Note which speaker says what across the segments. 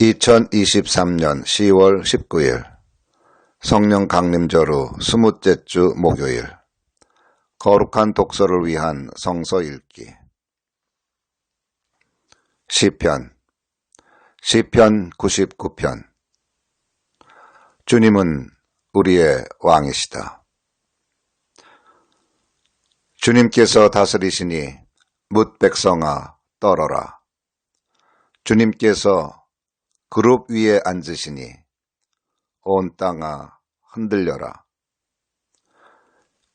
Speaker 1: 2023년 10월 19일 성령 강림절후 스무째 주 목요일 거룩한 독서를 위한 성서 읽기 시편 시편 99편 주님은 우리의 왕이시다. 주님께서 다스리시니 뭇 백성아 떨어라. 주님께서 그룹 위에 앉으시니 온 땅아 흔들려라.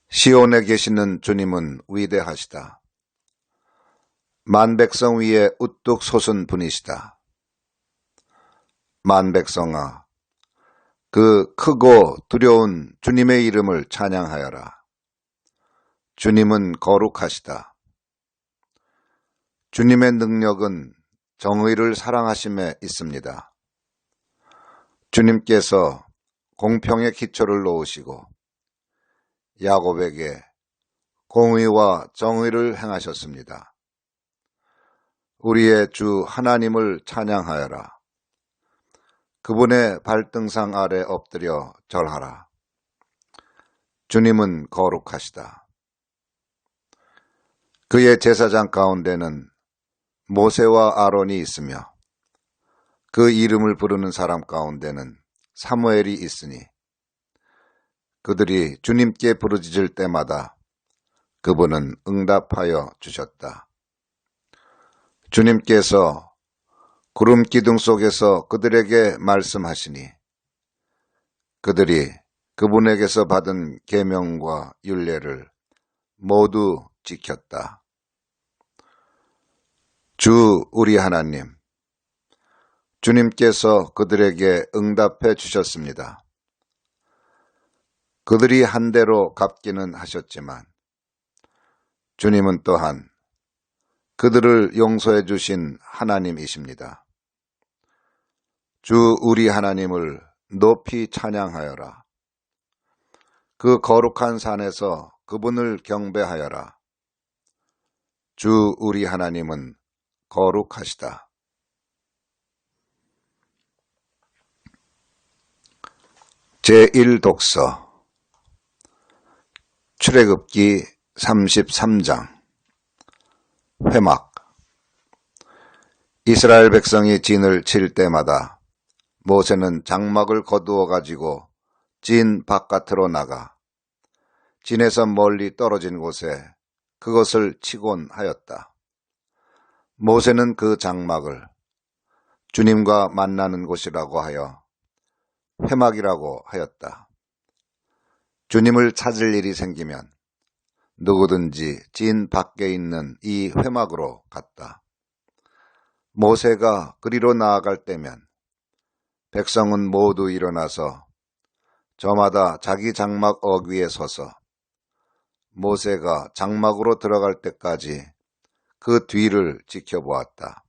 Speaker 1: 시온에 계시는 주님은 위대하시다. 만백성 위에 우뚝 솟은 분이시다. 만백성아, 그 크고 두려운 주님의 이름을 찬양하여라. 주님은 거룩하시다. 주님의 능력은 정의를 사랑하심에 있습니다. 주님께서 공평의 기초를 놓으시고 야곱에게 공의와 정의를 행하셨습니다. 우리의 주 하나님을 찬양하여라. 그분의 발등상 아래 엎드려 절하라. 주님은 거룩하시다. 그의 제사장 가운데는 모세와 아론이 있으며 그 이름을 부르는 사람 가운데는 사무엘이 있으니 그들이 주님께 부르짖을 때마다 그분은 응답하여 주셨다. 주님께서 구름 기둥 속에서 그들에게 말씀하시니 그들이 그분에게서 받은 계명과 율례를 모두 지켰다. 주 우리 하나님, 주님께서 그들에게 응답해 주셨습니다. 그들이 한 대로 갚기는 하셨지만 주님은 또한 그들을 용서해 주신 하나님이십니다. 주 우리 하나님을 높이 찬양하여라. 그 거룩한 산에서 그분을 경배하여라. 주 우리 하나님은 거룩하시다. 제1독서 출애굽기 33장 회막 이스라엘 백성이 진을 칠 때마다 모세는 장막을 거두어 가지고 진 바깥으로 나가 진에서 멀리 떨어진 곳에 그것을 치곤 하였다. 모세는 그 장막을 주님과 만나는 곳이라고 하여 회막이라고 하였다. 주님을 찾을 일이 생기면 누구든지 진 밖에 있는 이 회막으로 갔다. 모세가 그리로 나아갈 때면 백성은 모두 일어나서 저마다 자기 장막 어귀에 서서 모세가 장막으로 들어갈 때까지 그 뒤를 지켜보았다.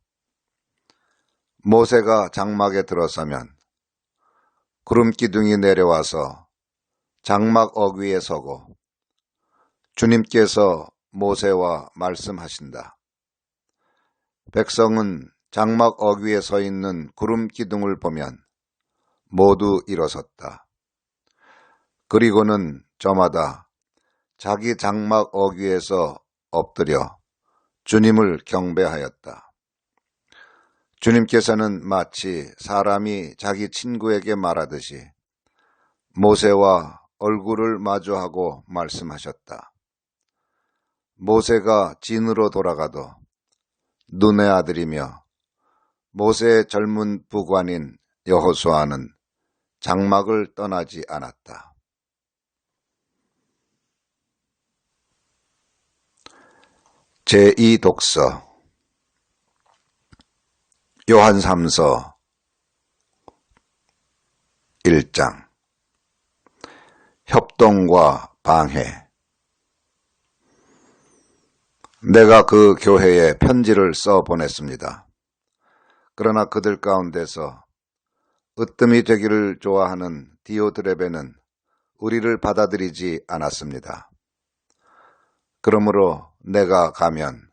Speaker 1: 모세가 장막에 들어서면 구름 기둥이 내려와서 장막 어귀에 서고 주님께서 모세와 말씀하신다. 백성은 장막 어귀에 서 있는 구름 기둥을 보면 모두 일어섰다. 그리고는 저마다 자기 장막 어귀에서 엎드려 주님을 경배하였다. 주님께서는 마치 사람이 자기 친구에게 말하듯이 모세와 얼굴을 마주하고 말씀하셨다. 모세가 진으로 돌아가도 눈의 아들이며 모세의 젊은 부관인 여호수아는 장막을 떠나지 않았다. 제2독서 요한 3서 1장 협동과 방해 내가 그 교회에 편지를 써 보냈습니다. 그러나 그들 가운데서 으뜸이 되기를 좋아하는 디오드레베는 우리를 받아들이지 않았습니다. 그러므로 내가 가면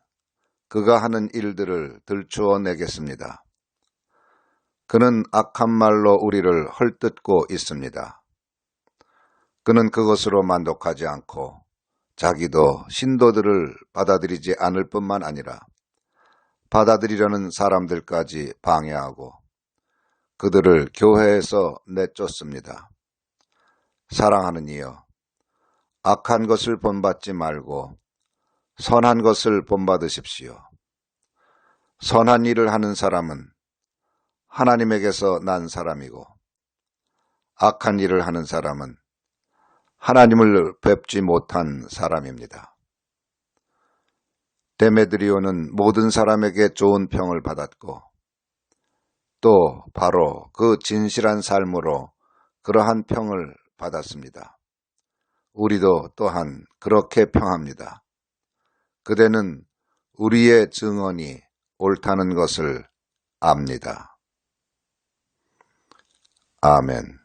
Speaker 1: 그가 하는 일들을 들추어 내겠습니다. 그는 악한 말로 우리를 헐뜯고 있습니다. 그는 그것으로 만족하지 않고 자기도 신도들을 받아들이지 않을 뿐만 아니라 받아들이려는 사람들까지 방해하고 그들을 교회에서 내쫓습니다. 사랑하는 이여, 악한 것을 본받지 말고 선한 것을 본받으십시오. 선한 일을 하는 사람은 하나님에게서 난 사람이고 악한 일을 하는 사람은 하나님을 뵙지 못한 사람입니다. 데메드리오는 모든 사람에게 좋은 평을 받았고 또 바로 그 진실한 삶으로 그러한 평을 받았습니다. 우리도 또한 그렇게 평합니다. 그대는 우리의 증언이 옳다는 것을 압니다. 아멘.